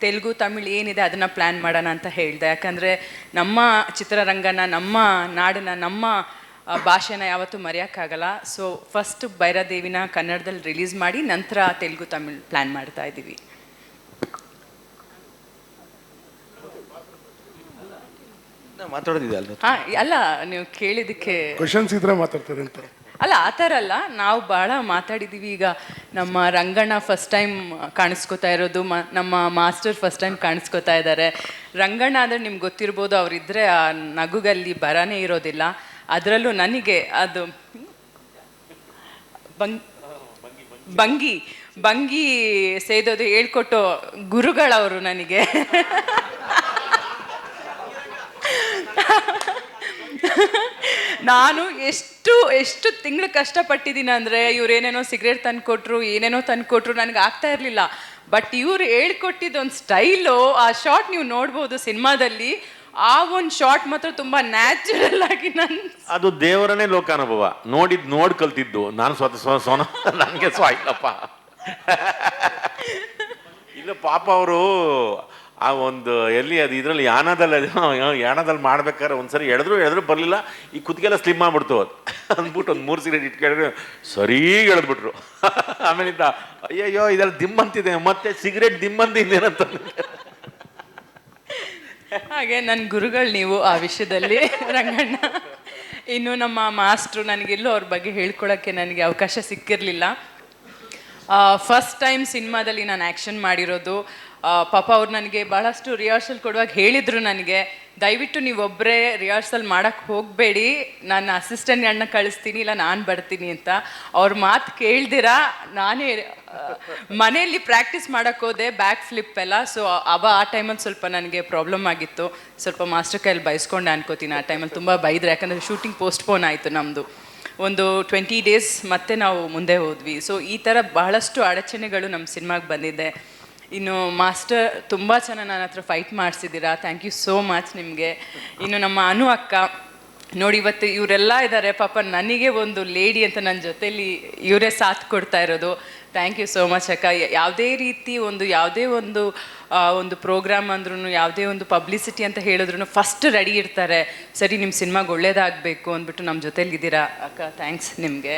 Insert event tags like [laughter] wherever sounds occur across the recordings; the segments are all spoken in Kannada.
ತೆಲುಗು ತಮಿಳು ಏನಿದೆ ಅದನ್ನು ಪ್ಲ್ಯಾನ್ ಮಾಡೋಣ ಅಂತ ಹೇಳಿದೆ. ಯಾಕಂದರೆ ನಮ್ಮ ಚಿತ್ರರಂಗನ ನಮ್ಮ ನಾಡನ್ನ ನಮ್ಮ ಭಾಷೆನ ಯಾವತ್ತೂ ಮರೆಯೋಕ್ಕಾಗಲ್ಲ. ಸೊ ಫಸ್ಟ್ ಭೈರಾದೇವಿನ ಕನ್ನಡದಲ್ಲಿ ರಿಲೀಸ್ ಮಾಡಿ ನಂತರ ತೆಲುಗು ತಮಿಳು ಪ್ಲ್ಯಾನ್ ಮಾಡ್ತಾ ಇದ್ದೀವಿ. ಮಾತಾಡೋದಿದೆ ಅಲ್ಲ ಹಾಂ ಅಲ್ಲ ನೀವು ಕೇಳಿದಕ್ಕೆ ಕ್ವಶನ್ಸ್ ಇದ್ರೆ ಮಾತಾಡ್ತಾರೆ ಅಂತ. ಅಲ್ಲ, ಆ ಥರ ಅಲ್ಲ. ನಾವು ಭಾಳ ಮಾತಾಡಿದ್ದೀವಿ ಈಗ ನಮ್ಮ ರಂಗಣ್ಣ ಫಸ್ಟ್ ಟೈಮ್ ಕಾಣಿಸ್ಕೊತಾ ಇರೋದು, ಮ, ನಮ್ಮ ಮಾಸ್ಟರ್ ಫಸ್ಟ್ ಟೈಮ್ ಕಾಣಿಸ್ಕೊತಾ ಇದ್ದಾರೆ ರಂಗಣ್ಣ ಅಂದರೆ ನಿಮ್ಗೆ ಗೊತ್ತಿರ್ಬೋದು ಅವರಿದ್ದರೆ ಆ ನಗುಗಲ್ಲಿ ಬರನೇ ಇರೋದಿಲ್ಲ. ಅದರಲ್ಲೂ ನನಗೆ ಅದು ಬಂಗ್ ಭಂಗಿ ಭಂಗಿ ಸೇದೋದು ಹೇಳ್ಕೊಟ್ಟು ಗುರುಗಳವರು ನನಗೆ. ನಾನು ಎಷ್ಟು ಎಷ್ಟು ತಿಂಗಳು ಕಷ್ಟಪಟ್ಟಿದ್ದೀನಿ ಅಂದರೆ ಇವ್ರು ಏನೇನೋ ಸಿಗರೇಟ್ ತಂದ್ಕೊಟ್ರು ಏನೇನೋ ತಂದ್ಕೊಟ್ರು ನನಗೆ ಆಗ್ತಾ ಇರಲಿಲ್ಲ. ಬಟ್ ಇವ್ರು ಹೇಳ್ಕೊಟ್ಟಿದ್ದೊಂದು ಸ್ಟೈಲು ಆ ಶಾರ್ಟ್ ನೀವು ನೋಡ್ಬೋದು ಸಿನಿಮಾದಲ್ಲಿ. ಆ ಒಂದು ಶಾರ್ಟ್ ಮಾತ್ರ ತುಂಬ ನ್ಯಾಚುರಲ್ ಆಗಿ ನನ್ ಅದು ದೇವರನೇ ಲೋಕಾನುಭವ. ನೋಡಿದ್ ನೋಡ್ ಕಲ್ತಿದ್ದು. ನಾನು ಸ್ವತಃ ಸ್ವ ಸೋನ ನನಗೆ ಸ್ವಾಯಿಲ್ಲಪ್ಪ [laughs] ಇಲ್ಲ ಪಾಪ ಅವರು ಆ ಒಂದು ಎಲ್ಲಿ ಅದು ಇದರಲ್ಲಿ ಯಾನದಲ್ಲಿ ಯಾನದಲ್ಲಿ ಮಾಡ್ಬೇಕಾದ್ರೆ ಒಂದ್ಸರಿ ಎಳೆದ್ರು ಎಳೆದ್ರು ಬರಲಿಲ್ಲ. ಈ ಕುತ್ತಿಗೆಲ್ಲ ಸ್ಲಿಮ್ ಆಗ್ಬಿಡ್ತು ಅದು. [laughs] ಅಂದ್ಬಿಟ್ಟು ಒಂದು ಮೂರು ಸಿಗರೇಟ್ ಇಟ್ಕೊಂಡ್ರೆ ಸರಿ ಎಳೆದ್ಬಿಟ್ರು. [laughs] ಆಮೇಲಿಂದ, ಅಯ್ಯಯ್ಯೋ, ಇದೆಲ್ಲ ದಿಮ್ಮಂತಿದೆ ಮತ್ತೆ ಸಿಗರೇಟ್ ದಿಮ್ಮಂತಿದ್ದೇನಂತ [laughs] ಹಾಗೆ ನನ್ನ ಗುರುಗಳು ನೀವು ಆ ವಿಷಯದಲ್ಲಿ, ರಂಗಣ್ಣ. ಇನ್ನು ನಮ್ಮ ಮಾಸ್ಟ್ರು ನನಗೆಲ್ಲೂ ಅವ್ರ ಬಗ್ಗೆ ಹೇಳ್ಕೊಳಕ್ಕೆ ನನಗೆ ಅವಕಾಶ ಸಿಕ್ಕಿರಲಿಲ್ಲ. ಫಸ್ಟ್ ಟೈಮ್ ಸಿನಿಮಾದಲ್ಲಿ ನಾನು ಆ್ಯಕ್ಷನ್ ಮಾಡಿರೋದು. ಪಾಪ ಅವ್ರು ನನಗೆ ಬಹಳಷ್ಟು ರಿಹರ್ಸಲ್ ಕೊಡುವಾಗ ಹೇಳಿದರು ನನಗೆ, ದಯವಿಟ್ಟು ನೀವೊಬ್ಬರೇ ರಿಹರ್ಸಲ್ ಮಾಡೋಕ್ಕೆ ಹೋಗಬೇಡಿ ನಾನು ಅಸಿಸ್ಟೆಂಟ್ ಅಣ್ಣ ಕಳಿಸ್ತೀನಿ, ಇಲ್ಲ ನಾನು ಬರ್ತೀನಿ ಅಂತ. ಅವ್ರ ಮಾತು ಕೇಳ್ದಿರಾ, ನಾನೇ ಮನೆಯಲ್ಲಿ ಪ್ರಾಕ್ಟೀಸ್ ಮಾಡೋಕ್ಕೆ ಹೋದೆ ಬ್ಯಾಕ್ ಫ್ಲಿಪ್ ಎಲ್ಲ ಸೊ ಅವ ಆ ಟೈಮಲ್ಲಿ ಸ್ವಲ್ಪ ನನಗೆ ಪ್ರಾಬ್ಲಮ್ ಆಗಿತ್ತು. ಸ್ವಲ್ಪ ಮಾಸ್ಟರ್ ಕೈಯಲ್ಲಿ ಬಯಸ್ಕೊಂಡು ಅನ್ಕೋತೀನಿ, ಆ ಟೈಮಲ್ಲಿ ತುಂಬ ಬೈದ್ರೆ, ಯಾಕಂದರೆ ಶೂಟಿಂಗ್ ಪೋಸ್ಟ್ಪೋನ್ ಆಯಿತು ನಮ್ಮದು ಒಂದು ಟ್ವೆಂಟಿ ಡೇಸ್ ಮತ್ತೆ ನಾವು ಮುಂದೆ ಹೋದ್ವಿ. ಸೊ ಈ ಥರ ಬಹಳಷ್ಟು ಅಡಚಣೆಗಳು ನಮ್ಮ ಸಿನಿಮಾಗೆ ಬಂದಿದೆ. ಇನ್ನು ಮಾಸ್ಟರ್ ತುಂಬ ಚೆನ್ನಾಗಿ ನನ್ನ ಹತ್ರ ಫೈಟ್ ಮಾಡಿಸಿದ್ದೀರಾ? ಥ್ಯಾಂಕ್ ಯು ಸೋ ಮಚ್ ನಿಮಗೆ. ಇನ್ನು ನಮ್ಮ ಅನು ಅಕ್ಕ, ನೋಡಿ ಇವತ್ತು ಇವರೆಲ್ಲ ಇದ್ದಾರೆ ಪಾಪ ನನಗೆ ಒಂದು ಲೇಡಿ ಅಂತ ನನ್ನ ಜೊತೆಯಲ್ಲಿ ಇವರೇ ಸಾಥ್ ಕೊಡ್ತಾ ಇರೋದು. ಥ್ಯಾಂಕ್ ಯು ಸೋ ಮಚ್ ಅಕ್ಕ. ಯಾವುದೇ ರೀತಿ ಒಂದು, ಯಾವುದೇ ಒಂದು ಒಂದು ಪ್ರೋಗ್ರಾಮ್ ಅಂದ್ರೂ ಯಾವುದೇ ಒಂದು ಪಬ್ಲಿಸಿಟಿ ಅಂತ ಹೇಳಿದ್ರು ಫಸ್ಟ್ ರೆಡಿ ಇರ್ತಾರೆ. ಸರಿ ನಿಮ್ಮ ಸಿನಿಮಾಗೆ ಒಳ್ಳೇದಾಗಬೇಕು ಅಂದ್ಬಿಟ್ಟು ನಮ್ಮ ಜೊತೆಲಿದ್ದೀರಾ? ಅಕ್ಕ ಥ್ಯಾಂಕ್ಸ್ ನಿಮಗೆ.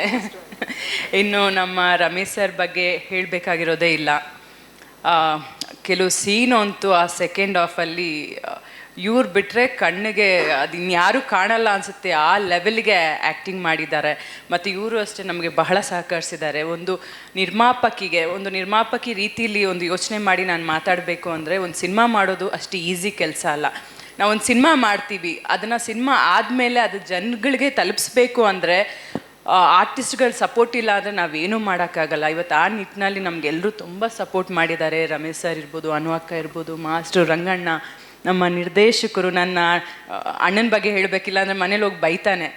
ಇನ್ನು ನಮ್ಮ ರಮೇಶ್ ಸರ್ ಬಗ್ಗೆ ಹೇಳಬೇಕಾಗಿರೋದೇ ಇಲ್ಲ. ಕೆಲವು ಸೀನ್ ಅಂತೂ ಆ ಸೆಕೆಂಡ್ ಹಾಫಲ್ಲಿ ಇವ್ರು ಬಿಟ್ಟರೆ ಕಣ್ಣಿಗೆ ಅದು ಕಾಣಲ್ಲ ಅನಿಸುತ್ತೆ, ಆ ಲೆವೆಲ್ಗೆ ಆ್ಯಕ್ಟಿಂಗ್ ಮಾಡಿದ್ದಾರೆ. ಮತ್ತು ಇವರು ಅಷ್ಟೇ ನಮಗೆ ಬಹಳ ಸಹಕರಿಸಿದ್ದಾರೆ. ಒಂದು ನಿರ್ಮಾಪಕಿಗೆ, ಒಂದು ನಿರ್ಮಾಪಕಿ ರೀತಿಯಲ್ಲಿ ಒಂದು ಯೋಚನೆ ಮಾಡಿ ನಾನು ಮಾತಾಡಬೇಕು ಅಂದರೆ ಒಂದು ಸಿನಿಮಾ ಮಾಡೋದು ಅಷ್ಟು ಈಸಿ ಕೆಲಸ ಅಲ್ಲ. ನಾವು ಒಂದು ಸಿನಿಮಾ ಮಾಡ್ತೀವಿ. ಅದನ್ನು ಸಿನಿಮಾ ಆದಮೇಲೆ ಅದು ಜನಗಳಿಗೆ ತಲುಪಿಸ್ಬೇಕು ಅಂದರೆ ಆರ್ಟಿಸ್ಟ್ಗಳ ಸಪೋರ್ಟ್ ಇಲ್ಲ ಅಂದರೆ ನಾವೇನೂ ಮಾಡೋಕ್ಕಾಗಲ್ಲ. ಇವತ್ತು ಆ ನಿಟ್ಟಿನಲ್ಲಿ ನಮಗೆಲ್ಲರೂ ತುಂಬ ಸಪೋರ್ಟ್ ಮಾಡಿದ್ದಾರೆ. ರಮೇಶ್ ಸರ್ ಇರ್ಬೋದು, ಅನು ಅಕ್ಕ ಇರ್ಬೋದು, ಮಾಸ್ಟ್ರು ರಂಗಣ್ಣ, ನಮ್ಮ ನಿರ್ದೇಶಕರು, ನನ್ನ ಅಣ್ಣನ ಬಗ್ಗೆ ಹೇಳಬೇಕಿಲ್ಲ ಅಂದರೆ ಮನೇಲಿ ಹೋಗಿ ಬೈತಾನೆ.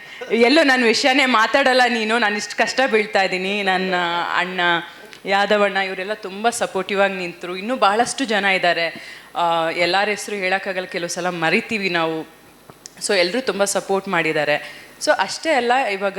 ಎಲ್ಲೋ ನನ್ನ ವಿಷಯನೇ ಮಾತಾಡಲ್ಲ ನೀನು, ನಾನು ಇಷ್ಟು ಕಷ್ಟ ಬೀಳ್ತಾ ಇದ್ದೀನಿ. ನನ್ನ ಅಣ್ಣ ಯಾದವಣ್ಣ ಇವರೆಲ್ಲ ತುಂಬ ಸಪೋರ್ಟಿವ್ ಆಗಿ ನಿಂತರು. ಇನ್ನೂ ಬಹಳಷ್ಟು ಜನ ಇದ್ದಾರೆ. ಎಲ್ಲರ ಹೆಸರು ಹೇಳೋಕ್ಕಾಗಲ್ಲ, ಕೆಲವು ಸಲ ಮರಿತೀವಿ ನಾವು. ಸೊ ಎಲ್ಲರೂ ತುಂಬ ಸಪೋರ್ಟ್ ಮಾಡಿದ್ದಾರೆ. ಸೊ ಅಷ್ಟೇ ಅಲ್ಲ, ಇವಾಗ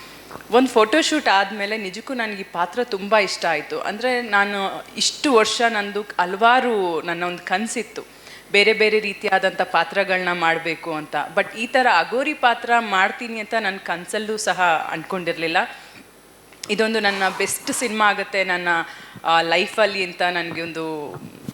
ಒಂದು ಫೋಟೋಶೂಟ್ ಆದಮೇಲೆ ನಿಜಕ್ಕೂ ನನಗೆ ಈ ಪಾತ್ರ ತುಂಬ ಇಷ್ಟ ಆಯಿತು. ಅಂದರೆ ನಾನು ಇಷ್ಟು ವರ್ಷ ನಂದು ಹಲವಾರು ನನ್ನ ಒಂದು ಕನಸಿತ್ತು. ಬೇರೆ ಬೇರೆ ರೀತಿಯಾದಂಥ ಪಾತ್ರಗಳನ್ನ ಮಾಡಬೇಕು ಅಂತ. ಬಟ್ ಈ ಥರ ಅಗೋರಿ ಪಾತ್ರ ಮಾಡ್ತೀನಿ ಅಂತ ನನ್ನ ಕನಸಲ್ಲೂ ಸಹ ಅಂದ್ಕೊಂಡಿರಲಿಲ್ಲ ಇದೊಂದು ನನ್ನ ಬೆಸ್ಟ್ ಸಿನಿಮಾ ಆಗುತ್ತೆ ನನ್ನ ಲೈಫಲ್ಲಿ ಅಂತ ನನಗೆ ಒಂದು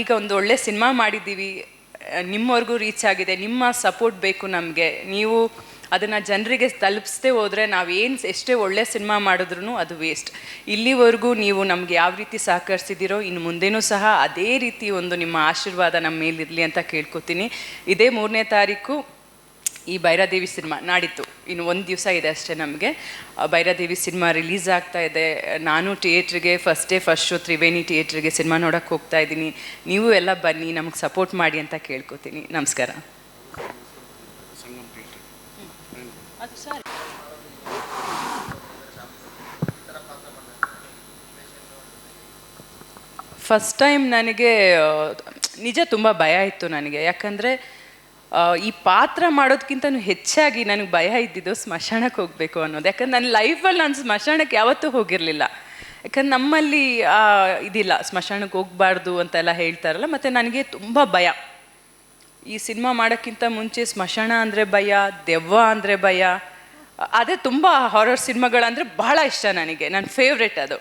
ಈಗ ಒಂದು ಒಳ್ಳೆ ಸಿನಿಮಾ ಮಾಡಿದ್ದೀವಿ. ನಿಮ್ಮವರೆಗೂ ರೀಚ್ ಆಗಿದೆ. ನಿಮ್ಮ ಸಪೋರ್ಟ್ ಬೇಕು ನಮಗೆ. ನೀವು ಅದನ್ನು ಜನರಿಗೆ ತಲುಪಿಸ್ದೇ ಹೋದರೆ ನಾವೇನು ಎಷ್ಟೇ ಒಳ್ಳೆ ಸಿನಿಮಾ ಮಾಡಿದ್ರೂ ಅದು ವೇಸ್ಟ್ ಇಲ್ಲಿವರೆಗೂ ನೀವು ನಮಗೆ ಯಾವ ರೀತಿ ಸಹಕರಿಸಿದ್ದೀರೋ ಇನ್ನು ಮುಂದೆನೂ ಸಹ ಅದೇ ರೀತಿ ಒಂದು ನಿಮ್ಮ ಆಶೀರ್ವಾದ ನಮ್ಮ ಮೇಲಿರಲಿ ಅಂತ ಕೇಳ್ಕೊತೀನಿ. ಇದೇ ಮೂರನೇ ತಾರೀಕು ಈ ಭೈರಾದೇವಿ ಸಿನಿಮಾ ನಾಡಿತ್ತು. ಇನ್ನು ಒಂದು ದಿವಸ ಇದೆ ಅಷ್ಟೇ ನಮಗೆ. ಭೈರಾದೇವಿ ಸಿನಿಮಾ ರಿಲೀಸ್ ಆಗ್ತಾ ಇದೆ. ನಾನು ಥಿಯೇಟ್ರಿಗೆ first day first show Triveni ಥಿಯೇಟ್ರಿಗೆ ಸಿನಿಮಾ ನೋಡೋಕ್ಕೆ ಹೋಗ್ತಾ ಇದ್ದೀನಿ. ನೀವು ಎಲ್ಲ ಬನ್ನಿ, ನಮಗೆ ಸಪೋರ್ಟ್ ಮಾಡಿ ಅಂತ ಕೇಳ್ಕೊತೀನಿ. ನಮಸ್ಕಾರ. ಫಸ್ಟ್ ಟೈಮ್ ನನಗೆ ನಿಜ ತುಂಬ ಭಯ ಇತ್ತು ನನಗೆ. ಯಾಕಂದರೆ ಈ ಪಾತ್ರ ಮಾಡೋದಕ್ಕಿಂತ ಹೆಚ್ಚಾಗಿ ನನಗೆ ಭಯ ಇದ್ದಿದ್ದು ಸ್ಮಶಾನಕ್ಕೆ ಹೋಗಬೇಕು ಅನ್ನೋದು. ಯಾಕಂದ್ರೆ ನನ್ನ ಲೈಫಲ್ಲಿ ನಾನು ಸ್ಮಶಾನಕ್ಕೆ ಯಾವತ್ತೂ ಹೋಗಿರಲಿಲ್ಲ. ಯಾಕಂದ್ರೆ ನಮ್ಮಲ್ಲಿ ಇದಿಲ್ಲ ಸ್ಮಶಾನಕ್ಕೆ ಹೋಗಬಾರ್ದು ಅಂತೆಲ್ಲ ಹೇಳ್ತಾರಲ್ಲ, ಮತ್ತು ನನಗೆ ತುಂಬ ಭಯ. ಈ ಸಿನಿಮಾ ಮಾಡೋಕ್ಕಿಂತ ಮುಂಚೆ ಸ್ಮಶಾನ ಅಂದರೆ ಭಯ, ದೆವ್ವ ಅಂದರೆ ಭಯ, ಅದೇ ತುಂಬ ಹಾರರ್ ಸಿನಿಮಾಗಳಂದರೆ ಬಹಳ ಇಷ್ಟ ನನಗೆ ನನ್ನ ಫೇವ್ರೆಟ್ ಅದು.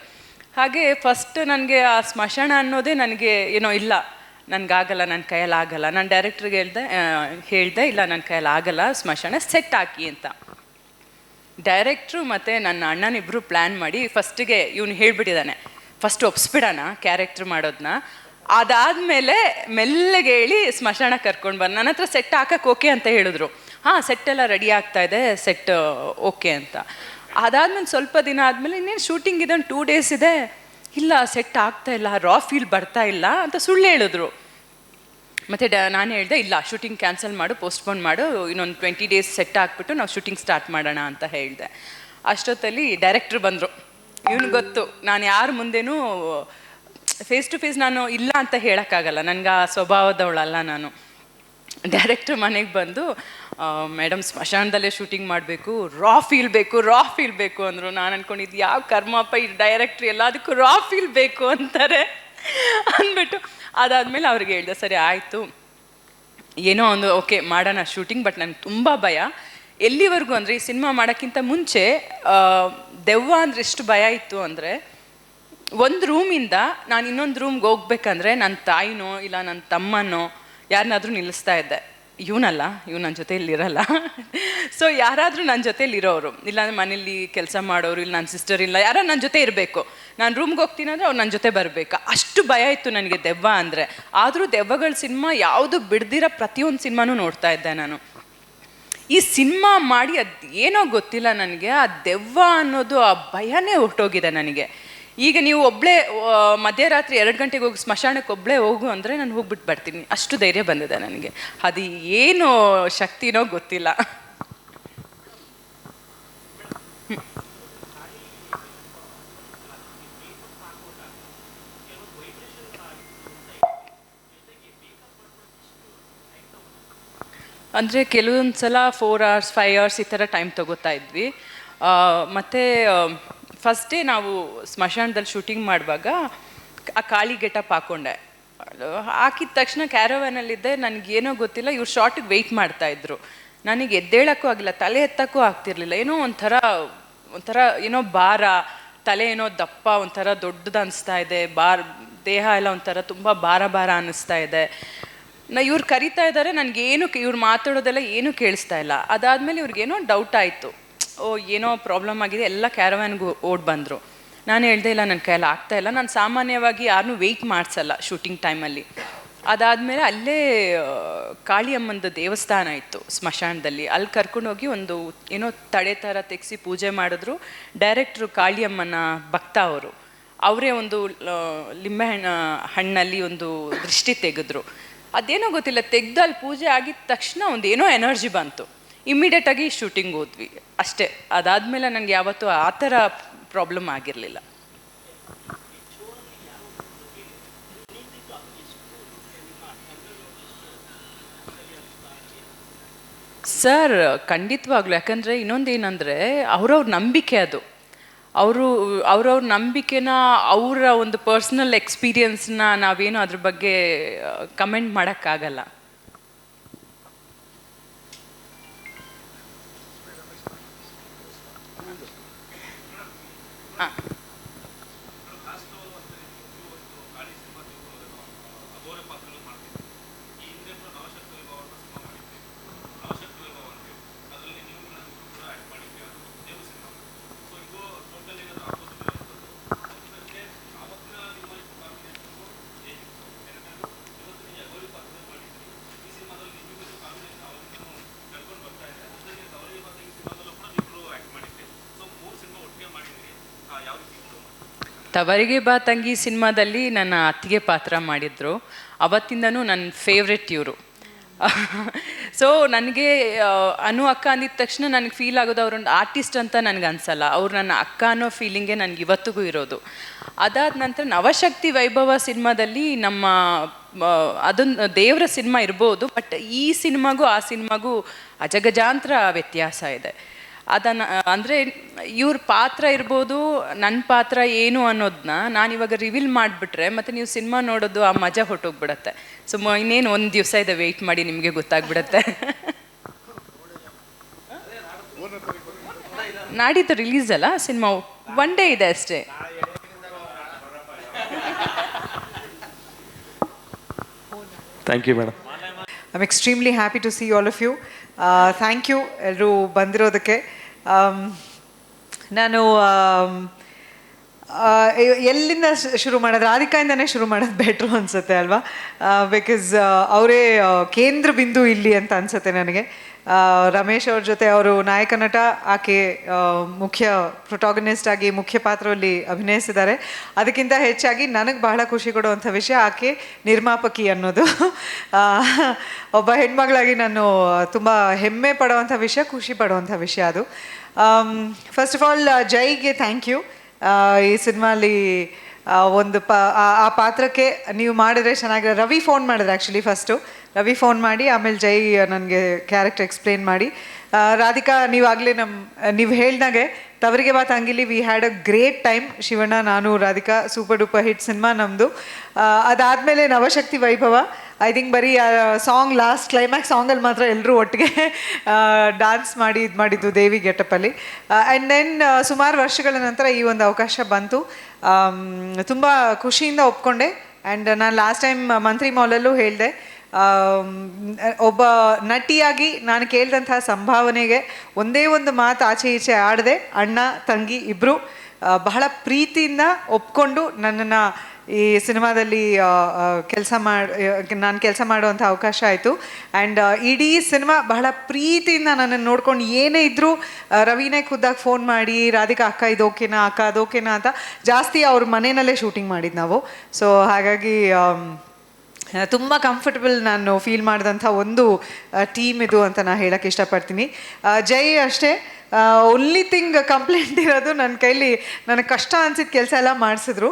ಹಾಗೆ ಫಸ್ಟ್ ನನಗೆ ಆ ಸ್ಮಶಾನ ಅನ್ನೋದೇ ನನಗೆ ಏನೋ ಇಲ್ಲ. ನನಗಾಗಲ್ಲ ನನ್ನ ಕೈಯಲ್ಲಿ ಆಗಲ್ಲ ನಾನು ಡೈರೆಕ್ಟ್ರಿಗೆ ಹೇಳ್ದೆ ಹೇಳ್ದೆ, ಇಲ್ಲ ನನ್ನ ಕೈಯಲ್ಲಿ ಆಗಲ್ಲ ಸ್ಮಶಾನ ಸೆಟ್ ಹಾಕಿ ಅಂತ. ಡೈರೆಕ್ಟ್ರು ಮತ್ತು ನನ್ನ ಅಣ್ಣನಿಬ್ಬರು ಪ್ಲ್ಯಾನ್ ಮಾಡಿ ಫಸ್ಟಿಗೆ ಇವನು ಹೇಳಿಬಿಟ್ಟಿದ್ದಾನೆ. ಫಸ್ಟ್ ಒಪ್ಸ್ಬಿಡೋಣ ಕ್ಯಾರೆಕ್ಟ್ರ್ ಮಾಡೋದನ್ನ ಅದಾದಮೇಲೆ ಮೆಲ್ಲಗೆ ಹೇಳಿ ಸ್ಮಶಾನ ಕರ್ಕೊಂಡು ಬಂದು ನನ್ನ ಹತ್ರ ಸೆಟ್ ಹಾಕಕ್ಕೆ ಓಕೆ ಅಂತ ಹೇಳಿದ್ರು. ಹಾಂ ಸೆಟ್ ಎಲ್ಲ ರೆಡಿ ಆಗ್ತಾ ಇದೆ ಸೆಟ್ ಓಕೆ ಅಂತ. ಅದಾದ್ಮೇಲೆ ಸ್ವಲ್ಪ ದಿನ ಆದಮೇಲೆ ಇನ್ನೇನು ಶೂಟಿಂಗ್ ಇದೆ ಟೂ ಡೇಸ್ ಇದೆ. ಇಲ್ಲ ಸೆಟ್ ಆಗ್ತಾ ಇಲ್ಲ ರಾ ಫೀಲ್ ಬರ್ತಾ ಇಲ್ಲ ಅಂತ ಸುಳ್ಳು ಹೇಳಿದ್ರು. ಮತ್ತು ಡ, ನಾನು ಹೇಳಿದೆ, ಇಲ್ಲ ಶೂಟಿಂಗ್ ಕ್ಯಾನ್ಸಲ್ ಮಾಡು ಪೋಸ್ಟ್ಪೋನ್ ಮಾಡು, ಇನ್ನೊಂದು ಟ್ವೆಂಟಿ ಡೇಸ್ ಸೆಟ್ ಹಾಕ್ಬಿಟ್ಟು ನಾವು ಶೂಟಿಂಗ್ ಸ್ಟಾರ್ಟ್ ಮಾಡೋಣ ಅಂತ ಹೇಳಿದೆ. ಅಷ್ಟೊತ್ತಲ್ಲಿ ಡೈರೆಕ್ಟ್ರ್ ಬಂದರು. ಇವನು ಗೊತ್ತು, ನಾನು ಯಾರ ಮುಂದೆನೂ ಫೇಸ್ ಟು ಫೇಸ್ ನಾನು ಇಲ್ಲ ಅಂತ ಹೇಳೋಕ್ಕಾಗಲ್ಲ, ನನಗೆ ಆ ಸ್ವಭಾವದವಳಲ್ಲ ನಾನು. ಡೈರೆಕ್ಟ್ರ್ ಮನೆಗೆ ಬಂದು ಮೇಡಮ್ ಸ್ಮಶಾನದಲ್ಲೇ ಶೂಟಿಂಗ್ ಮಾಡಬೇಕು ರಾ ಫೀಲ್ ಬೇಕು ರಾ ಫೀಲ್ ಬೇಕು ಅಂದರು. ನಾನು ಅಂದ್ಕೊಂಡಿದ್ದು ಯಾವ ಕರ್ಮಪ್ಪ, ಈ ಡೈರೆಕ್ಟ್ರ್ ಎಲ್ಲದಕ್ಕೂ ರಾ ಫೀಲ್ ಬೇಕು ಅಂತಾರೆ ಅಂದ್ಬಿಟ್ಟು ಅದಾದಮೇಲೆ ಅವ್ರಿಗೆ ಹೇಳಿದೆ, ಸರಿ, ಆಯಿತು. ಏನೋ ಒಂದು ಓಕೆ ಮಾಡೋಣ ಶೂಟಿಂಗ್ ಬಟ್ ನನಗೆ ತುಂಬ ಭಯ. ಎಲ್ಲಿವರೆಗೂ ಅಂದರೆ, ಈ ಸಿನಿಮಾ ಮಾಡೋಕ್ಕಿಂತ ಮುಂಚೆ ದೆವ್ವ ಅಂದರೆ ಎಷ್ಟು ಭಯ ಇತ್ತು ಅಂದರೆ, ಒಂದು ರೂಮಿಂದ ನಾನು ಇನ್ನೊಂದು ರೂಮ್ಗೆ ಹೋಗ್ಬೇಕಂದ್ರೆ ನನ್ನ ತಾಯಿನೋ, ಇಲ್ಲ ನನ್ನ ತಮ್ಮನೋ ಯಾರನ್ನಾದ್ರೂ ನಿಲ್ಲಿಸ್ತಾ ಇದ್ದೆ. ಇವನಲ್ಲ ಇವ್ ನನ್ನ ಜೊತೆಯಲ್ಲಿ ಇರಲ್ಲ ಸೊ ಯಾರಾದರೂ ನನ್ನ ಜೊತೆ ಇರೋರು ಇಲ್ಲ ಮನೇಲಿ ಕೆಲಸ ಮಾಡೋರು, ಇಲ್ಲ ನನ್ನ ಸಿಸ್ಟರ್ ಇಲ್ಲ ಯಾರೋ ನನ್ನ ಜೊತೆ ಇರಬೇಕು. ನಾನು ರೂಮ್ಗೆ ಹೋಗ್ತೀನಿ ಅಂದರೆ ಅವ್ರು ನನ್ನ ಜೊತೆ ಬರಬೇಕು. ಅಷ್ಟು ಭಯ ಇತ್ತು ನನಗೆ ದೆವ್ವ ಅಂದರೆ. ಆದರೂ ದೆವ್ವಗಳ ಸಿನಿಮಾ ಯಾವುದು ಬಿಡ್ದಿರೋ ಪ್ರತಿಯೊಂದು ಸಿನಿಮಾನೂ ನೋಡ್ತಾ ಇದ್ದೆ ನಾನು. ಈ ಸಿನಿಮಾ ಮಾಡಿ ಅದು ಏನೋ ಗೊತ್ತಿಲ್ಲ ನನಗೆ. ಆ ದೆವ್ವ ಅನ್ನೋದು ಆ ಭಯನೇ ಹೊರಟೋಗಿದೆ ನನಗೆ. ಈಗ ನೀವು ಒಬ್ಬಳೇ ಮಧ್ಯರಾತ್ರಿ ಎರಡು ಗಂಟೆಗೆ ಹೋಗಿ ಸ್ಮಶಾನಕ್ಕೆ ಒಬ್ಬಳೇ ಹೋಗು ಅಂದರೆ ನಾನು ಹೋಗ್ಬಿಟ್ಟು ಬರ್ತೀನಿ. ಅಷ್ಟು ಧೈರ್ಯ ಬಂದಿದೆ ನನಗೆ. ಅದು ಏನು ಶಕ್ತಿನೋ ಗೊತ್ತಿಲ್ಲ. ಅಂದರೆ ಕೆಲವೊಂದು ಸಲ ಫೋರ್ ಅವರ್ಸ್ ಫೈವ್ ಅವರ್ಸ್ ಈ ಥರ ಟೈಮ್ ತಗೋತಾ ಇದ್ವಿ. ಮತ್ತು ಮತ್ತೆ ಫಸ್ಟ್ ಡೇ ನಾವು ಸ್ಮಶಾನದಲ್ಲಿ ಶೂಟಿಂಗ್ ಮಾಡುವಾಗ ಆ ಕಾಳಿ ಗೆಟಪ್ ಹಾಕೊಂಡೆ. ಹಾಕಿದ ತಕ್ಷಣ ಕ್ಯಾರವ್ಯಾನಲ್ಲಿದ್ದೆ ನನಗೇನೋ ಗೊತ್ತಿಲ್ಲ, ಇವ್ರು ಶಾರ್ಟಿಗೆ ವೆಯ್ಟ್ ಮಾಡ್ತಾ ಇದ್ರು. ನನಗೆ ಎದ್ದೇಳಕ್ಕೂ ಆಗಿಲ್ಲ, ತಲೆ ಎತ್ತಕ್ಕೂ ಆಗ್ತಿರ್ಲಿಲ್ಲ. ಏನೋ ಒಂಥರ ಒಂಥರ ಏನೋ ಭಾರ, ತಲೆ ಏನೋ ದಪ್ಪ, ಒಂಥರ ದೊಡ್ಡದು ಅನಿಸ್ತಾ ಇದೆ ಬಾರ್ ದೇಹ ಎಲ್ಲ ಒಂಥರ ತುಂಬ ಭಾರ ಭಾರ ಅನ್ನಿಸ್ತಾ ಇದೆ. ನಾ ಇವ್ರು ಕರಿತಾ ಇದ್ದಾರೆ ನನಗೇನು ಇವ್ರು ಮಾತಾಡೋದೆಲ್ಲ ಏನೂ ಕೇಳಿಸ್ತಾ ಇಲ್ಲ. ಅದಾದಮೇಲೆ ಇವ್ರಿಗೇನೋ ಡೌಟ್ ಆಯಿತು. ಓ, ಏನೋ ಪ್ರಾಬ್ಲಮ್ ಆಗಿದೆ. ಎಲ್ಲ ಕ್ಯಾರವ್ಯಾನ್ಗೆ ಓಡ್ ಬಂದರು. ನಾನು ಹೇಳ್ದೆ, ಇಲ್ಲ ನನ್ನ ಕೈಯಲ್ಲಿ ಆಗ್ತಾ ಇಲ್ಲ. ನಾನು ಸಾಮಾನ್ಯವಾಗಿ ಯಾರನ್ನೂ ವೆಯ್ಟ್ ಮಾಡಿಸಲ್ಲ ಶೂಟಿಂಗ್ ಟೈಮಲ್ಲಿ ಅದಾದಮೇಲೆ ಅಲ್ಲೇ ಕಾಳಿಯಮ್ಮಂದು ದೇವಸ್ಥಾನ ಇತ್ತು ಸ್ಮಶಾನದಲ್ಲಿ. ಅಲ್ಲಿ ಕರ್ಕೊಂಡೋಗಿ ಒಂದು ಏನೋ ತಡೆ ಥರ ತೆಗೆಸಿ ಪೂಜೆ ಮಾಡಿದ್ರು. ಡೈರೆಕ್ಟ್ರು ಕಾಳಿಯಮ್ಮನ ಭಕ್ತ ಅವರು. ಅವರೇ ಒಂದು ಲಿಂಬೆ ಲಿಂಬೆಹಣ್ಣ ಹಣ್ಣಲ್ಲಿ ಒಂದು ದೃಷ್ಟಿ ತೆಗೆದ್ರು. ಅದೇನೋ ಗೊತ್ತಿಲ್ಲ, ತೆಗ್ದು ಅಲ್ಲಿ ಪೂಜೆ ಆಗಿದ ತಕ್ಷಣ ಒಂದು ಏನೋ ಎನರ್ಜಿ ಬಂತು. ಇಮ್ಮಿಡಿಯೇಟ್ ಆಗಿ ಶೂಟಿಂಗ್ ಹೋದ್ವಿ. ಅಷ್ಟೇ. ಅದಾದ್ಮೇಲೆ ನನಗೆ ಯಾವತ್ತೂ ಆ ಥರ ಪ್ರಾಬ್ಲಮ್ ಆಗಿರಲಿಲ್ಲ. ಸರ್ ಖಂಡಿತವಾಗ್ಲೂ. ಯಾಕಂದರೆ ಇನ್ನೊಂದೇನೆಂದರೆ ಅವ್ರವ್ರ ನಂಬಿಕೆ ಅದು. ಅವರು, ಅವ್ರವ್ರ ನಂಬಿಕೆನ ಅವರ ಒಂದು ಪರ್ಸ್ನಲ್ ಎಕ್ಸ್ಪೀರಿಯನ್ಸ್ನ ನಾವೇನು ಅದ್ರ ಬಗ್ಗೆ ಕಮೆಂಟ್ ಮಾಡೋಕ್ಕಾಗಲ್ಲ. ತವರಿಗೆ ಬಾ ತಂಗಿ ಸಿನಿಮಾದಲ್ಲಿ ನನ್ನ ಅತ್ತಿಗೆ ಪಾತ್ರ ಮಾಡಿದ್ರು. ಅವತ್ತಿಂದನೂ ನನ್ನ ಫೇವ್ರೆಟ್ ಇವರು. ಸೊ ನನಗೆ ಅನು ಅಕ್ಕ ಅಂದಿದ ತಕ್ಷಣ ನನಗೆ ಫೀಲ್ ಆಗೋದು ಅವ್ರೊಂದು ಆರ್ಟಿಸ್ಟ್ ಅಂತ ನನಗೆ ಅನ್ಸಲ್ಲ. ಅವ್ರು ನನ್ನ ಅಕ್ಕ ಅನ್ನೋ ಫೀಲಿಂಗೇ ನನಗೆ ಇವತ್ತಿಗೂ ಇರೋದು. ಅದಾದ ನಂತರ ನವಶಕ್ತಿ ವೈಭವ ಸಿನಿಮಾದಲ್ಲಿ ನಮ್ಮ ಅದೊಂದು ದೇವರ ಸಿನಿಮಾ ಇರ್ಬೋದು, ಬಟ್ ಈ ಸಿನಿಮಾಗೂ ಆ ಸಿನಿಮಾಗೂ ಅಜಗಜಾಂತರ ವ್ಯತ್ಯಾಸ ಇದೆ. ಅದನ್ನು ಅಂದರೆ ಇವ್ರ ಪಾತ್ರ ಇರ್ಬೋದು ನನ್ನ ಪಾತ್ರ ಏನು ಅನ್ನೋದನ್ನ ನಾನು ಇವಾಗ ರಿವೀಲ್ ಮಾಡಿಬಿಟ್ರೆ ಮತ್ತು ನೀವು ಸಿನಿಮಾ ನೋಡೋದು ಆ ಮಜಾ ಹೊಟ್ಟೋಗ್ಬಿಡತ್ತೆ ಸೊ ಇನ್ನೇನು ಒಂದು ದಿವಸ ಇದೆ ವೆಯ್ಟ್ ಮಾಡಿ ನಿಮಗೆ ಗೊತ್ತಾಗ್ಬಿಡತ್ತೆ. ನಾಡಿದ್ದು ರಿಲೀಸ್ ಅಲ್ಲ ಸಿನಿಮಾ ಒನ್ ಡೇ ಇದೆ ಅಷ್ಟೇ. Thank you madam am extremely happy to see all of you thank you ಎಲ್ಲರೂ ಬಂದಿರೋದಕ್ಕೆ. ನಾನು ಎಲ್ಲಿಂದ ಶುರು ಮಾಡೋದು? ರಾಧಿಕಾಯಿಂದನೇ ಶುರು ಮಾಡೋದು ಬೆಟ್ರು ಅನ್ಸುತ್ತೆ ಅಲ್ವಾ? ಬಿಕಾಸ್ ಅವರೇ ಕೇಂದ್ರ ಬಿಂದು ಇಲ್ಲಿ ಅಂತ ಅನ್ಸುತ್ತೆ ನನಗೆ. ರಮೇಶ್ ಅವ್ರ ಜೊತೆ ಅವರು ನಾಯಕ ನಟ, ಆಕೆ ಮುಖ್ಯ ಪ್ರೊಟಾಗನಿಸ್ಟ್ ಆಗಿ ಮುಖ್ಯ ಪಾತ್ರದಲ್ಲಿ ಅಭಿನಯಿಸಿದ್ದಾರೆ. ಅದಕ್ಕಿಂತ ಹೆಚ್ಚಾಗಿ ನನಗೆ ಬಹಳ ಖುಷಿ ಕೊಡುವಂಥ ವಿಷಯ ಆಕೆ ನಿರ್ಮಾಪಕಿ ಅನ್ನೋದು. ಒಬ್ಬ ಹೆಣ್ಮಗಳಾಗಿ ನಾನು ತುಂಬ ಹೆಮ್ಮೆ ಪಡುವಂಥ ವಿಷಯ, ಖುಷಿ ಪಡುವಂಥ ವಿಷಯ ಅದು. ಫಸ್ಟ್ ಆಫ್ ಆಲ್ ಜೈಗೆ ಥ್ಯಾಂಕ್ ಯು ಈ ಸಿನಿಮಾಲಿ ಒಂದು ಪಾ, ಆ- ಪಾತ್ರಕ್ಕೆ ನೀವು ಮಾಡಿದ್ರೆ ಚೆನ್ನಾಗಿರೋ, ರವಿ ಫೋನ್ ಮಾಡಿದ್ರೆ ಆ್ಯಕ್ಚುಲಿ ಫಸ್ಟು ರವಿ ಫೋನ್ ಮಾಡಿ, ಆಮೇಲೆ ಜೈ ನನಗೆ ಕ್ಯಾರೆಕ್ಟರ್ ಎಕ್ಸ್ಪ್ಲೇನ್ ಮಾಡಿ. ರಾಧಿಕಾ, ನೀವಾಗಲೇ ನಮ್ಮ ನೀವು ಹೇಳ್ದಾಗೆ Tavarige Baa ತಂಗಿಲಿ we had a great time Shivanna, ನಾನು, Radhika super duper hit cinema ನಮ್ಮದು ಅದಾದಮೇಲೆ ನವಶಕ್ತಿ ವೈಭವ. ಐ ಥಿಂಕ್ ಬರೀ ಸಾಂಗ್ ಲಾಸ್ಟ್ ಕ್ಲೈಮ್ಯಾಕ್ಸ್ ಸಾಂಗಲ್ಲಿ ಮಾತ್ರ ಎಲ್ಲರೂ ಒಟ್ಟಿಗೆ ಡಾನ್ಸ್ ಮಾಡಿ, ಇದು ಮಾಡಿದ್ದು ದೇವಿ ಗೆಟಪಲ್ಲಿ ಆ್ಯಂಡ್ ದೆನ್ ಸುಮಾರು ವರ್ಷಗಳ ನಂತರ ಈ ಒಂದು ಅವಕಾಶ ಬಂತು. ತುಂಬ ಖುಷಿಯಿಂದ ಒಪ್ಕೊಂಡೆ. ಆ್ಯಂಡ್ ನಾನು ಲಾಸ್ಟ್ ಟೈಮ್ ಮಂತ್ರಿ ಮಾಲಲ್ಲೂ ಹೇಳಿದೆ ಒಬ್ಬ ನಟಿಯಾಗಿ ನಾನು ಕೇಳಿದಂತಹ ಸಂಭಾವನೆಗೆ ಒಂದೇ ಒಂದು ಮಾತು ಆಚೆ ಈಚೆ ಆಡದೆ ಅಣ್ಣ, ತಂಗಿ ಇಬ್ಬರು ಬಹಳ ಪ್ರೀತಿಯಿಂದ ಒಪ್ಕೊಂಡು ನನ್ನನ್ನು ಈ ಸಿನಿಮಾದಲ್ಲಿ ಕೆಲಸ ಮಾಡಿ ನಾನು ಕೆಲಸ ಮಾಡುವಂಥ ಅವಕಾಶ ಆಯಿತು. ಆ್ಯಂಡ್ ಇಡೀ ಸಿನಿಮಾ ಬಹಳ ಪ್ರೀತಿಯಿಂದ ನನ್ನನ್ನು ನೋಡ್ಕೊಂಡು ಏನೇ ಇದ್ದರೂ ರವಿನೇ ಖುದ್ದಾಗಿ ಫೋನ್ ಮಾಡಿ, ರಾಧಿಕಾ ಅಕ್ಕ ಇದು ಓಕೆನಾ, ಅಕ್ಕ ಅದು ಓಕೆನಾ ಅಂತ ಜಾಸ್ತಿ ಅವ್ರ ಮನೆಯಲ್ಲೇ ಶೂಟಿಂಗ್ ಮಾಡಿದ್ದು ನಾವು. ಸೊ ಹಾಗಾಗಿ ತುಂಬ ಕಂಫರ್ಟಬಲ್ ನಾನು ಫೀಲ್ ಮಾಡಿದಂಥ ಒಂದು ಟೀಮ್ ಇದು ಅಂತ ನಾನು ಹೇಳೋಕ್ಕೆ ಇಷ್ಟಪಡ್ತೀನಿ. ಜೈ ಅಷ್ಟೇ. ಓನ್ಲಿ ಥಿಂಗ್ ಕಂಪ್ಲೇಂಟ್ ಇರೋದು ನನ್ನ ಕೈಲಿ ನನಗೆ ಕಷ್ಟ ಅನಿಸಿದ ಕೆಲಸ ಎಲ್ಲ ಮಾಡಿಸಿದ್ರು.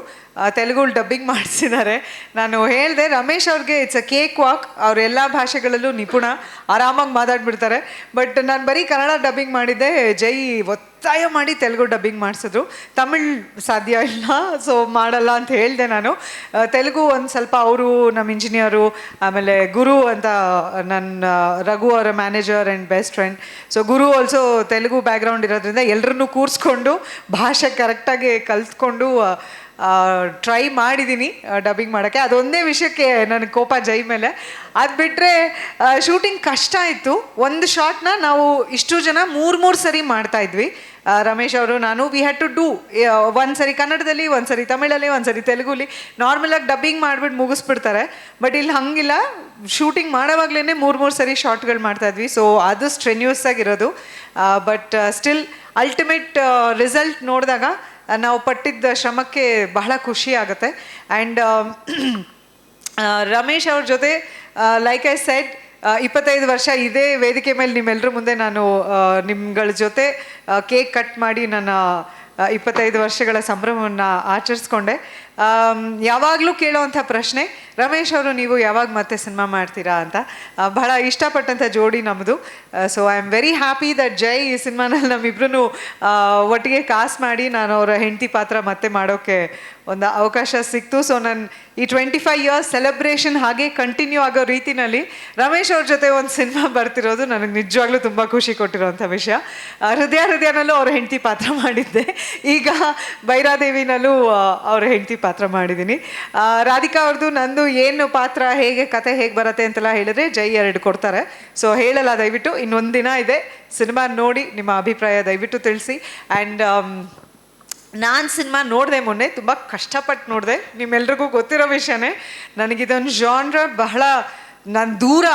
ತೆಲುಗು ಡಬ್ಬಿಂಗ್ ಮಾಡಿಸಿದ್ದಾರೆ. ನಾನು ಹೇಳಿದೆ, ರಮೇಶ್ ಅವ್ರಿಗೆ ಇಟ್ಸ್ ಅ ಕೇಕ್ ವಾಕ್ ಅವ್ರ ಎಲ್ಲ ಭಾಷೆಗಳಲ್ಲೂ ನಿಪುಣ, ಆರಾಮಾಗಿ ಮಾತಾಡ್ಬಿಡ್ತಾರೆ. ಬಟ್ ನಾನು ಬರೀ ಕನ್ನಡ ಡಬ್ಬಿಂಗ್ ಮಾಡಿದ್ದೆ, ಜೈ ಒತ್ತಾಯ ಮಾಡಿ ತೆಲುಗು ಡಬ್ಬಿಂಗ್ ಮಾಡಿಸಿದ್ರು. ತಮಿಳ್ ಸಾಧ್ಯ ಇಲ್ಲ ಸೊ ಮಾಡಲ್ಲ ಅಂತ ಹೇಳಿದೆ ನಾನು. ತೆಲುಗು ಒಂದು ಸ್ವಲ್ಪ ಅವರು ನಮ್ಮ ಇಂಜಿನಿಯರು ಆಮೇಲೆ ಗುರು ಅಂತ ನನ್ನ ರಘು ಅವರ manager and best friend so Guru also Telugu background ಇರೋದ್ರಿಂದ ಎಲ್ಲರನ್ನೂ ಕೂರಿಸ್ಕೊಂಡು ಭಾಷೆ ಕರೆಕ್ಟಾಗಿ ಕಲ್ತ್ಕೊಂಡು ಟ್ರೈ ಮಾಡಿದ್ದೀನಿ ಡಬ್ಬಿಂಗ್ ಮಾಡೋಕ್ಕೆ. ಅದೊಂದೇ ವಿಷಯಕ್ಕೆ ನನಗೆ ಕೋಪ ಜೈ ಮೇಲೆ. ಅದು ಬಿಟ್ಟರೆ ಶೂಟಿಂಗ್ ಕಷ್ಟ ಇತ್ತು. ಒಂದು ಶಾಟ್ನ ನಾವು ಇಷ್ಟು ಜನ ಮೂರು ಮೂರು ಸರಿ ಮಾಡ್ತಾ ಇದ್ವಿ. ಆ, ರಮೇಶ್ ಅವರು, ನಾನು ವಿ ಹ್ಯಾಡ್ ಟು ಡೂ ಒಂದು ಸರಿ ಕನ್ನಡದಲ್ಲಿ, ಒಂದು ಸರಿ ತಮಿಳಲ್ಲಿ, ಒಂದು ಸರಿ ತೆಲುಗುಲಿ. ನಾರ್ಮಲಾಗಿ ಡಬ್ಬಿಂಗ್ ಮಾಡಿಬಿಟ್ಟು ಮುಗಿಸ್ಬಿಡ್ತಾರೆ. ಬಟ್ ಇಲ್ಲಿ ಹಂಗಿಲ್ಲ. ಶೂಟಿಂಗ್ ಮಾಡೋವಾಗ್ಲೇ ಮೂರು ಮೂರು ಸರಿ ಶಾರ್ಟ್ಗಳು ಮಾಡ್ತಾ ಇದ್ವಿ. ಸೊ ಅದು ಸ್ಟ್ರೆನ್ಯೂಸ್ ಆಗಿರೋದು. ಬಟ್ ಸ್ಟಿಲ್ ಅಲ್ಟಿಮೇಟ್ ರಿಸಲ್ಟ್ ನೋಡಿದಾಗ, ನಾವು ಪಟ್ಟಿದ್ದ ಶ್ರಮಕ್ಕೆ ಬಹಳ ಖುಷಿ ಆಗುತ್ತೆ. ಆ್ಯಂಡ್ [clears throat] ರಮೇಶ್ ಅವ್ರ ಜೊತೆ ಲೈಕ್ ಐ ಸೆಡ್ ಇಪ್ಪತ್ತೈದು ವರ್ಷ ಇದೇ ವೇದಿಕೆ ಮೇಲೆ ನಿಮ್ಮೆಲ್ಲರ ಮುಂದೆ ನಾನು ನಿಮ್ಗಳ ಜೊತೆ ಕೇಕ್ ಕಟ್ ಮಾಡಿ ನನ್ನ ಇಪ್ಪತ್ತೈದು ವರ್ಷಗಳ ಸಂಭ್ರಮವನ್ನು ಆಚರಿಸ್ಕೊಂಡೆ. ಯಾವಾಗಲೂ ಕೇಳೋವಂಥ ಪ್ರಶ್ನೆ, ರಮೇಶ್ ಅವರು ನೀವು ಯಾವಾಗ ಮತ್ತೆ ಸಿನಿಮಾ ಮಾಡ್ತೀರಾ ಅಂತ. ಬಹಳ ಇಷ್ಟಪಟ್ಟಂಥ ಜೋಡಿ ನಮ್ಮದು so I am very happy that Jai ಈ ಸಿನಿಮಾನಲ್ಲಿ ನಮ್ಮಿಬ್ರು ಒಟ್ಟಿಗೆ ಕಾಸ್ ಮಾಡಿ ನಾನು ಅವರ ಹೆಂಡತಿ ಪಾತ್ರ ಮತ್ತೆ ಮಾಡೋಕ್ಕೆ ಒಂದು ಅವಕಾಶ ಸಿಕ್ತು. ಸೊ ನಾನು ಈ ಟ್ವೆಂಟಿ ಫೈವ್ ಇಯರ್ಸ್ ಸೆಲೆಬ್ರೇಷನ್ ಹಾಗೆ ಕಂಟಿನ್ಯೂ ಆಗೋ ರೀತಿನಲ್ಲಿ ರಮೇಶ್ ಅವ್ರ ಜೊತೆ ಒಂದು ಸಿನಿಮಾ ಬರ್ತಿರೋದು ನನಗೆ ನಿಜವಾಗ್ಲೂ ತುಂಬ ಖುಷಿ ಕೊಟ್ಟಿರೋಂಥ ವಿಷಯ. ಹೃದಯ ಹೃದಯನಲ್ಲೂ ಅವ್ರ ಹೆಂಡತಿ ಪಾತ್ರ ಮಾಡಿದ್ದೆ. ಈಗ ಬೈರಾದೇವಿನಲ್ಲೂ ಅವ್ರ ಹೆಂಡತಿ ಪಾತ್ರ ಮಾಡಿದ್ದೀನಿ. ರಾಧಿಕಾ ಅವ್ರದ್ದು ನಂದು ಏನು ಪಾತ್ರ, ಹೇಗೆ ಕತೆ ಹೇಗೆ ಬರುತ್ತೆ ಅಂತೆಲ್ಲ ಹೇಳಿದ್ರೆ ಜೈ ಎರಡು ಕೊಡ್ತಾರೆ. ಸೊ ಹೇಳಲ್ಲ, ದಯವಿಟ್ಟು. ಇನ್ನೊಂದು ದಿನ ಇದೆ. ಸಿನಿಮಾ ನೋಡಿ, ನಿಮ್ಮ ಅಭಿಪ್ರಾಯ ದಯವಿಟ್ಟು ತಿಳಿಸಿ. ಆ್ಯಂಡ್ ನಾನು ಸಿನಿಮಾ ನೋಡಿದೆ ಮೊನ್ನೆ, ತುಂಬ ಕಷ್ಟಪಟ್ಟು ನೋಡಿದೆ. ನಿಮ್ಮೆಲ್ರಿಗೂ ಗೊತ್ತಿರೋ ವಿಷಯನೇ. ನನಗಿದೊಂದು ಜಾನ್ರ ಬಹಳ ನಾನು ದೂರ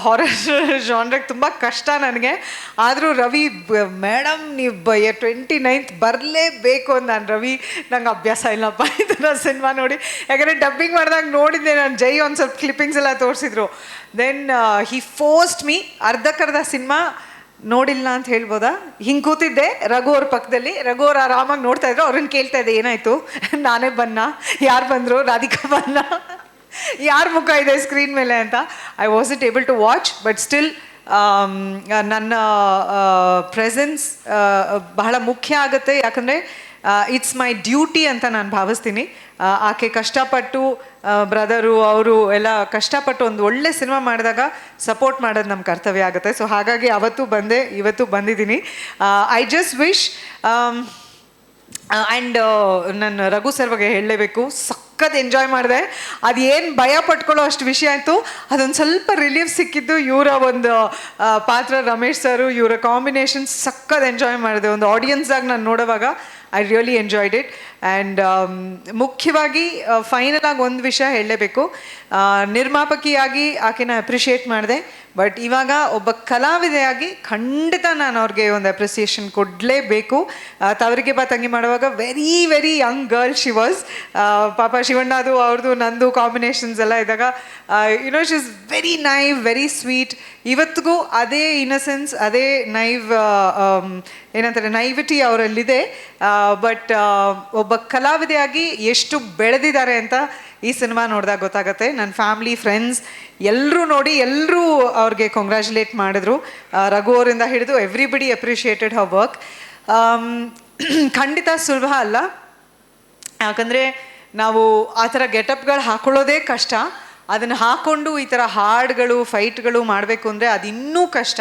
ಹಾರರ್ ಜಾನ್ರಿಗೆ ತುಂಬ ಕಷ್ಟ ನನಗೆ. ಆದರೂ ರವಿ ಮೇಡಮ್, ನೀವು ಬ ಟ್ವೆಂಟಿ ನೈನ್ತ್ ಬರಲೇಬೇಕು ಅಂತ ನಾನು ರವಿ. ನಂಗೆ ಅಭ್ಯಾಸ ಇಲ್ಲಪ್ಪ. [laughs] ಇದನ್ನ ಸಿನಿಮಾ ನೋಡಿ. ಯಾಕಂದರೆ ಡಬ್ಬಿಂಗ್ ಮಾಡಿದಾಗ ನೋಡಿದ್ದೆ ನಾನು. ಜೈ ಒಂದು ಸ್ವಲ್ಪ ಕ್ಲಿಪ್ಪಿಂಗ್ಸ್ ಎಲ್ಲ ತೋರಿಸಿದ್ರು. ದೆನ್ ಹಿ ಫೋಸ್ಟ್ ಮೀ ಅರ್ಧಕ್ಕರ್ಧ ಸಿನಿಮಾ ನೋಡಿಲ್ಲ ಅಂತ ಹೇಳ್ಬೋದಾ? ಹಿಂಗೆ ಕೂತಿದ್ದೆ ರಘು ಅವ್ರ ಪಕ್ಕದಲ್ಲಿ ರಘು ಅವ್ರು ಆರಾಮಾಗಿ ನೋಡ್ತಾ ಇದ್ರು. ಅವ್ರನ್ನ ಕೇಳ್ತಾ ಇದ್ದೆ, ಏನಾಯ್ತು? ನಾನೇ ಬನ್ನ ಯಾರು ಬಂದರು? ರಾಧಿಕಾ ಬನ್ನ ಯಾರ ಮುಖ ಇದೆ ಸ್ಕ್ರೀನ್ ಮೇಲೆ ಅಂತ? I was it able to watch but still ನನ್ನ ಪ್ರೆಸೆನ್ಸ್ ಬಹಳ ಮುಖ್ಯ ಆಗುತ್ತೆ. ಯಾಕಂದರೆ ಇಟ್ಸ್ ಮೈ ಡ್ಯೂಟಿ ಅಂತ ನಾನು ಭಾವಿಸ್ತೀನಿ. ಆಕೆ ಕಷ್ಟಪಟ್ಟು ಬ್ರದರು ಅವರು ಎಲ್ಲ ಕಷ್ಟಪಟ್ಟು ಒಂದು ಒಳ್ಳೆ ಸಿನಿಮಾ ಮಾಡಿದಾಗ ಸಪೋರ್ಟ್ ಮಾಡೋದು ನಮ್ಮ ಕರ್ತವ್ಯ ಆಗುತ್ತೆ. ಸೊ ಹಾಗಾಗಿ ಅವತ್ತು ಬಂದೆ, ಇವತ್ತು ಬಂದಿದ್ದೀನಿ. ಐ ಜಸ್ಟ್ ವಿಶ್ ಆ್ಯಂಡ್ ನನ್ನ ರಘು ಸರ್ ಹೇಳಲೇಬೇಕು. ಹೇಳಲೇಬೇಕು ಸಖತ್ ಎಂಜಾಯ್ ಮಾಡಿದೆ. ಅದು ಏನು ಭಯ ಪಟ್ಕೊಳ್ಳೋ ಅಷ್ಟು ವಿಷಯ ಆಯಿತು. ಅದೊಂದು ಸ್ವಲ್ಪ ರಿಲೀಫ್ ಸಿಕ್ಕಿದ್ದು ಇವರ ಒಂದು ಪಾತ್ರ ರಮೇಶ್ ಸರು ಇವರ ಕಾಂಬಿನೇಷನ್ ಸಖತ್ ಎಂಜಾಯ್ ಮಾಡಿದೆ. ಒಂದು ಆಡಿಯನ್ಸಾಗಿ ನಾನು ನೋಡೋವಾಗ I really enjoyed it and ಮುಖ್ಯವಾಗಿ ಫೈನಲ್ ಆಗಿ ಒಂದು ವಿಷಯ ಹೇಳಲೇಬೇಕು. ನಿರ್ಮಾಪಕಿಯಾಗಿ ಆಕೆನ ಅಪ್ರಿಷಿಯೇಟ್ ಮಾಡಿದೆ. ಬಟ್ ಇವಾಗ ಒಬ್ಬ ಕಲಾವಿದೆಯಾಗಿ ಖಂಡಿತ ನಾನು ಅವ್ರಿಗೆ ಒಂದು ಅಪ್ರಿಸಿಯೇಷನ್ ಕೊಡಲೇಬೇಕು. ತವರಿಗೆ ಬಾ ತಂಗಿ ಮಾಡುವಾಗ very very young girl she was ಪಾಪ ಶಿವಣ್ಣ ಅದು ಅವ್ರದ್ದು ನಂದು ಕಾಂಬಿನೇಷನ್ಸ್ ಎಲ್ಲ ಇದ್ದಾಗ you know she is very naive very sweet ಇವತ್ತಿಗೂ ಅದೇ ಇನಸೆನ್ಸ್ ಅದೇ ನೈವ್ ಏನಂತಾರೆ ನೈವಿಟಿ ಅವರಲ್ಲಿದೆ. ಬಟ್ ಒಬ್ಬ ಕಲಾವಿದೆಯಾಗಿ ಎಷ್ಟು ಬೆಳೆದಿದ್ದಾರೆ ಅಂತ ಈ ಸಿನಿಮಾ ನೋಡಿದಾಗ ಗೊತ್ತಾಗುತ್ತೆ. ನನ್ನ ಫ್ಯಾಮ್ಲಿ, ಫ್ರೆಂಡ್ಸ್ ಎಲ್ಲರೂ ನೋಡಿ, ಎಲ್ಲರೂ ಅವ್ರಿಗೆ ಕಂಗ್ರ್ಯಾಚುಲೇಟ್ ಮಾಡಿದ್ರು. ರಘು ಅವರಿಂದ ಹಿಡಿದು ಎವ್ರಿಬಡಿ ಅಪ್ರಿಷಿಯೇಟೆಡ್ ಹರ್ ವರ್ಕ್ ಖಂಡಿತ ಸುಲಭ ಅಲ್ಲ. ಯಾಕಂದರೆ ನಾವು ಆ ಥರ ಗೆಟಪ್ಗಳು ಹಾಕೊಳ್ಳೋದೇ ಕಷ್ಟ. ಅದನ್ನು ಹಾಕ್ಕೊಂಡು ಈ ಥರ ಹಾಡ್ಗಳು ಫೈಟ್ಗಳು ಮಾಡಬೇಕು ಅಂದರೆ ಅದು ಕಷ್ಟ.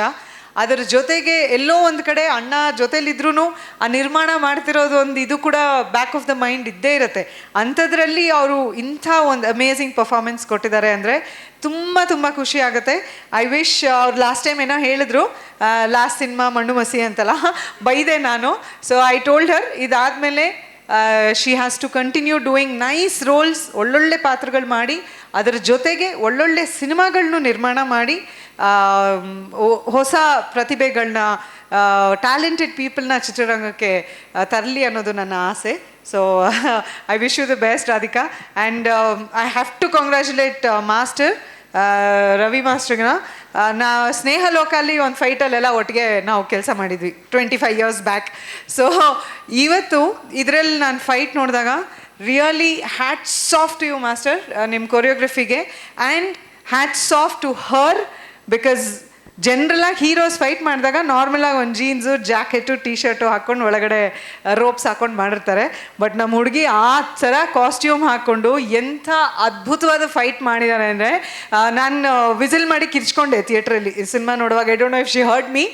ಅದರ ಜೊತೆಗೆ ಎಲ್ಲೋ ಒಂದು ಕಡೆ ಅಣ್ಣ ಜೊತೆಲಿದ್ರೂ ಆ ನಿರ್ಮಾಣ ಮಾಡ್ತಿರೋದು ಒಂದು ಇದು ಕೂಡ ಬ್ಯಾಕ್ ಆಫ್ ದ ಮೈಂಡ್ ಇದ್ದೇ ಇರುತ್ತೆ. ಅಂಥದ್ರಲ್ಲಿ ಅವರು ಇಂಥ ಒಂದು ಅಮೇಝಿಂಗ್ ಪರ್ಫಾರ್ಮೆನ್ಸ್ ಕೊಟ್ಟಿದ್ದಾರೆ ಅಂದರೆ ತುಂಬ ತುಂಬ ಖುಷಿ ಆಗುತ್ತೆ. ಐ ವಿಶ್ ಅವ್ರು ಲಾಸ್ಟ್ ಟೈಮ್ ಏನೋ ಹೇಳಿದ್ರು ಲಾಸ್ಟ್ ಸಿನಿಮಾ ಮಣ್ಣು ಮಸಿ ಅಂತಲ್ಲ, ಬೈದೆ ನಾನು. ಸೊ ಐ ಟೋಲ್ಡ್ ಹರ್ ಇದಾದಮೇಲೆ she has to continue doing nice roles ಒಳ್ಳೊಳ್ಳೆ ಪಾತ್ರಗಳು ಮಾಡಿ, ಅದರ ಜೊತೆಗೆ ಒಳ್ಳೊಳ್ಳೆ ಸಿನಿಮಾಗಳನ್ನು ನಿರ್ಮಾಣ ಮಾಡಿ ಹೊಸ ಪ್ರತಿಭೆಗಳನ್ನ ಟ್ಯಾಲೆಂಟೆಡ್ ಪೀಪಲ್ನ ಚಿತ್ರರಂಗಕ್ಕೆ ತರಲಿ ಅನ್ನೋದು ನನ್ನ ಆಸೆ. So I wish you the best Radhika and I have to congratulate master Ravi ಮಾಸ್ಟರ್ನ ನಾ ಸ್ನೇಹ ಲೋಕಲ್ಲಿ ಒಂದು ಫೈಟಲ್ಲೆಲ್ಲ ಒಟ್ಟಿಗೆ ನಾವು ಕೆಲಸ ಮಾಡಿದ್ವಿ twenty five years back so ಇವತ್ತು ಇದರಲ್ಲಿ ನಾನು ಫೈಟ್ ನೋಡಿದಾಗ really hats off to you master ನಿಮ್ಮ ಕೊರಿಯೋಗ್ರಫಿಗೆ and hats off to her because ಜನರಲಾಗಿ heroes fight ಮಾಡಿದಾಗ ನಾರ್ಮಲಾಗಿ ಒಂದು ಜೀನ್ಸು ಜಾಕೆಟು ಟೀ ಶರ್ಟು ಹಾಕ್ಕೊಂಡು ಒಳಗಡೆ ರೋಪ್ಸ್ ಹಾಕ್ಕೊಂಡು ಮಾಡಿರ್ತಾರೆ. ಬಟ್ ನಮ್ಮ ಹುಡುಗಿ ಆ ಥರ ಕಾಸ್ಟ್ಯೂಮ್ ಹಾಕ್ಕೊಂಡು ಎಂಥ ಅದ್ಭುತವಾದ ಫೈಟ್ ಮಾಡಿದ್ದಾರೆ ಅಂದರೆ ನಾನು ವಿಸಿಲ್ ಮಾಡಿ ಕಿರ್ಚ್ಕೊಂಡೆ ಥಿಯೇಟ್ರಲ್ಲಿ ಸಿನಿಮಾ ನೋಡುವಾಗ I don't know if she heard me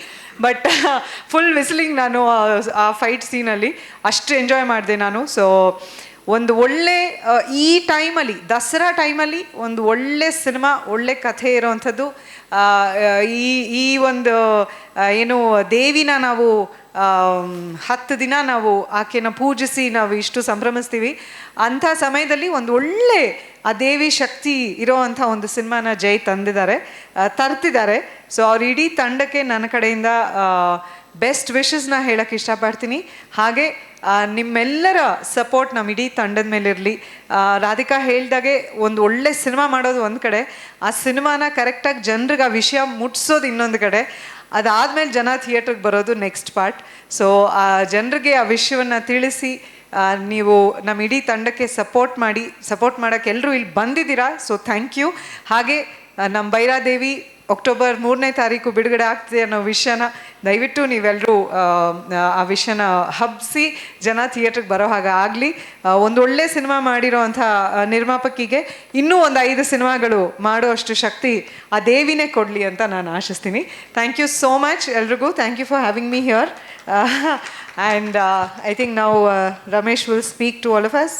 but full whistling ನಾನು, ಆ ಫೈಟ್ ಸೀನಲ್ಲಿ ಅಷ್ಟು ಎಂಜಾಯ್ ಮಾಡಿದೆ ನಾನು. ಸೊ ಒಂದು ಒಳ್ಳೆ ಈ ಟೈಮಲ್ಲಿ, ದಸರಾ ಟೈಮಲ್ಲಿ ಒಂದು ಒಳ್ಳೆ ಸಿನಿಮಾ, ಒಳ್ಳೆ ಕಥೆ ಇರೋವಂಥದ್ದು ಈ ಈ ಒಂದು ಏನು ದೇವಿನ ನಾವು ಹತ್ತು ದಿನ ನಾವು ಆಕೆನ ಪೂಜಿಸಿ ನಾವು ಇಷ್ಟು ಸಂಭ್ರಮಿಸ್ತೀವಿ. ಅಂಥ ಸಮಯದಲ್ಲಿ ಒಂದು ಒಳ್ಳೆ, ಆ ದೇವಿ ಶಕ್ತಿ ಇರೋವಂಥ ಒಂದು ಸಿನಿಮಾನ ಜೈ ತಂದಿದ್ದಾರೆ ತರ್ತಿದ್ದಾರೆ. ಸೊ, ಅವ್ರ ಇಡೀ ತಂಡಕ್ಕೆ ನನ್ನ ಕಡೆಯಿಂದ ಬೆಸ್ಟ್ ವಿಶಸ್ನ ಹೇಳಕ್ಕೆ ಇಷ್ಟಪಡ್ತೀನಿ. ಹಾಗೆ ನಿಮ್ಮೆಲ್ಲರ ಸಪೋರ್ಟ್ ನಮ್ಮ ಇಡೀ ತಂಡದ ಮೇಲೆ ಇರಲಿ. ರಾಧಿಕಾ ಹೇಳ್ದಾಗೆ ಒಂದು ಒಳ್ಳೆ ಸಿನಿಮಾ ಮಾಡೋದು ಒಂದು ಕಡೆ. ಆ ಸಿನಿಮಾನ ಕರೆಕ್ಟಾಗಿ ಜನರಿಗೆ ಆ ವಿಷಯ ಮುಟ್ಸೋದು ಇನ್ನೊಂದು ಕಡೆ. ಅದಾದಮೇಲೆ ಜನ ಥಿಯೇಟ್ರಿಗೆ ಬರೋದು ನೆಕ್ಸ್ಟ್ ಪಾರ್ಟ್ ಸೊ ಆ, ಜನರಿಗೆ ಆ ವಿಷಯವನ್ನು ತಿಳಿಸಿ ನೀವು ನಮ್ಮ ಇಡೀ ತಂಡಕ್ಕೆ ಸಪೋರ್ಟ್ ಮಾಡಿ ಸಪೋರ್ಟ್ ಮಾಡೋಕ್ಕೆ ಎಲ್ಲರೂ ಇಲ್ಲಿ ಬಂದಿದ್ದೀರಾ? ಸೊ ಥ್ಯಾಂಕ್ ಯು ಹಾಗೆ ನಮ್ಮ ಭೈರಾದೇವಿ ಅಕ್ಟೋಬರ್ ಮೂರನೇ ತಾರೀಕು ಬಿಡುಗಡೆ ಆಗ್ತಿದೆ ಅನ್ನೋ ವಿಷಯನ ದಯವಿಟ್ಟು ನೀವೆಲ್ಲರೂ ಆ ವಿಷಯನ ಹಬ್ಬಿಸಿ ಜನ ಥಿಯೇಟ್ರಿಗೆ ಬರೋ ಹಾಗೆ ಆಗಲಿ. ಒಂದು ಒಳ್ಳೆ ಸಿನಿಮಾ ಮಾಡಿರೋ ಅಂಥ ನಿರ್ಮಾಪಕಿಗೆ ಇನ್ನೂ ಒಂದು ಐದು ಸಿನಿಮಾಗಳು ಮಾಡುವಷ್ಟು ಶಕ್ತಿ ಆ ದೇವಿನೇ ಕೊಡಲಿ ಅಂತ ನಾನು ಆಶಿಸ್ತೀನಿ. ಥ್ಯಾಂಕ್ ಯು ಸೋ ಮಚ್ ಎಲ್ರಿಗೂ. Thank you for having me here and I think ನಾವು Ramesh will speak to all of us